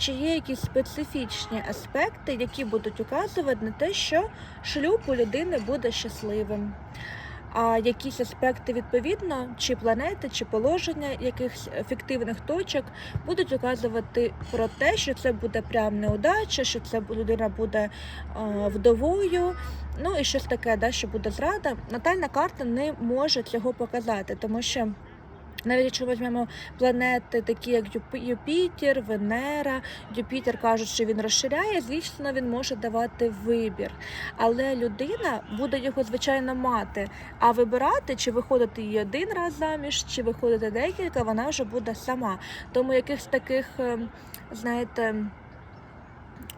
чи є якісь специфічні аспекти, які будуть указувати на те, що шлюб у людини буде щасливим. А якісь аспекти відповідно, чи планети, чи положення якихось фіктивних точок будуть указувати про те, що це буде прям неудача, що це людина буде а, вдовою. Ну і щось таке, да, що буде зрада. Натальна карта не може цього показати, тому що. Навіть якщо візьмемо планети, такі як Юп- Юпітер, Венера, Юпітер кажуть, що він розширяє, звісно, він може давати вибір. Але людина буде його звичайно мати. А вибирати, чи виходити її один раз заміж, чи виходити декілька, вона вже буде сама. Тому якихось таких, е, знаєте,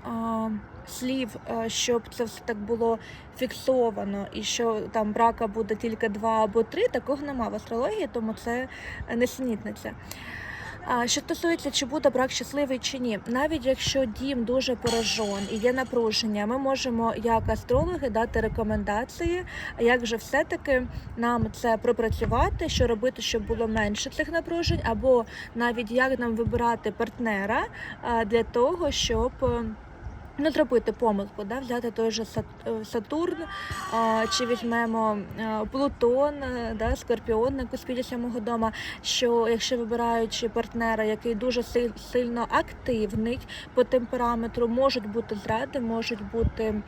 а, слів, е, щоб це все так було фіксовано, і що там брака буде тільки два або три, такого нема в астрології, тому це не снітниця. Що стосується, чи буде брак щасливий чи ні, навіть якщо дім дуже поражен і є напруження, ми можемо як астрологи дати рекомендації, як же все-таки нам це пропрацювати, що робити, щоб було менше цих напружень, або навіть як нам вибирати партнера для того, щоб. Не зробити помилку, да? взяти той же е, Сатурн, чи візьмемо е, Плутон, е, да? Скорпіон на куспілі сьомого дома, що якщо вибираючи партнера, який дуже сильно активний по темпераметру, можуть бути зради, можуть бути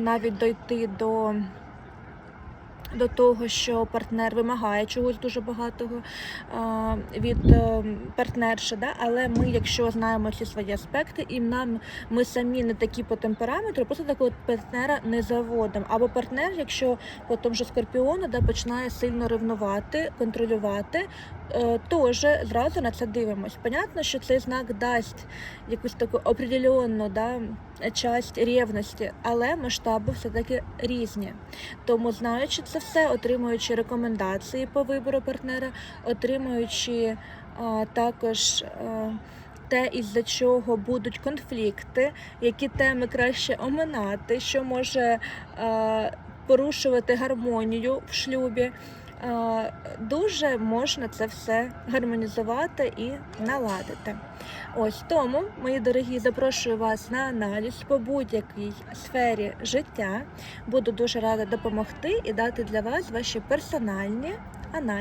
навіть дойти до. До того, що партнер вимагає чогось дуже багатого від партнерша. да? але ми, якщо знаємо ці свої аспекти, і нам ми самі не такі по темпераметру, просто такого партнера не заводимо. Або партнер, якщо по тому же скорпіону да, починає сильно ревнувати, контролювати, е, теж зразу на це дивимось. Понятно, що цей знак дасть якусь таку определенну да, часть рівності, але масштаби все-таки різні. Тому, знаючи це все, отримуючи рекомендації по вибору партнера, отримуючи а, також. а, те, із-за чого будуть конфлікти, які теми краще оминати, що може е, порушувати гармонію в шлюбі. Е, дуже можна це все гармонізувати і наладити. Ось тому, мої дорогі, запрошую вас на аналіз по будь-якій сфері життя. Буду дуже рада допомогти і дати для вас ваші персональні аналізи.